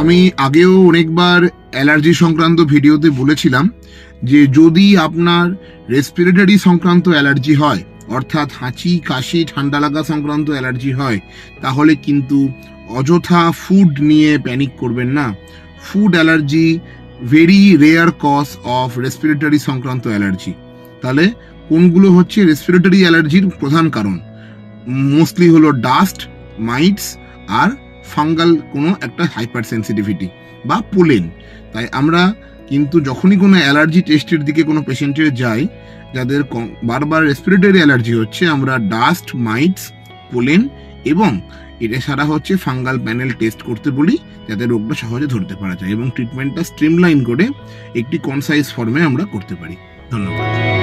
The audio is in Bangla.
আমি আগেও অনেকবার অ্যালার্জি সংক্রান্ত ভিডিওতে বলেছিলাম যে যদি আপনার রেসপিরেটরি সংক্রান্ত অ্যালার্জি হয়, অর্থাৎ হাঁচি, কাশি, ঠান্ডা লাগা সংক্রান্ত অ্যালার্জি হয়, তাহলে কিন্তু অযথা ফুড নিয়ে প্যানিক করবেন না। Food allergy very rare cause of respiratory সংক্রান্ত অ্যালার্জি। তাহলে কোনগুলো হচ্ছে রেসপিরেটরি অ্যালার্জির প্রধান কারণ? মোস্টলি হলো ডাস্ট মাইটস আর ফাঙ্গাল কোনো একটা হাইপার সেন্সিটিভিটি বা পোলেন। তাই আমরা কিন্তু যখনই কোনো অ্যালার্জি টেস্টের দিকে কোনো পেশেন্টের যাই, যাদের বারবার রেসপিরেটরি অ্যালার্জি হচ্ছে, আমরা ডাস্ট, মাইটস, পোলেন এবং এটা সারা হচ্ছে ফাঙ্গাল প্যানেল টেস্ট করতে বলি, যাতে রোগটা সহজে ধরতে পারা যায় এবং ট্রিটমেন্টটা স্ট্রিমলাইন করে একটি কনসাইজ ফর্মে আমরা করতে পারি। ধন্যবাদ।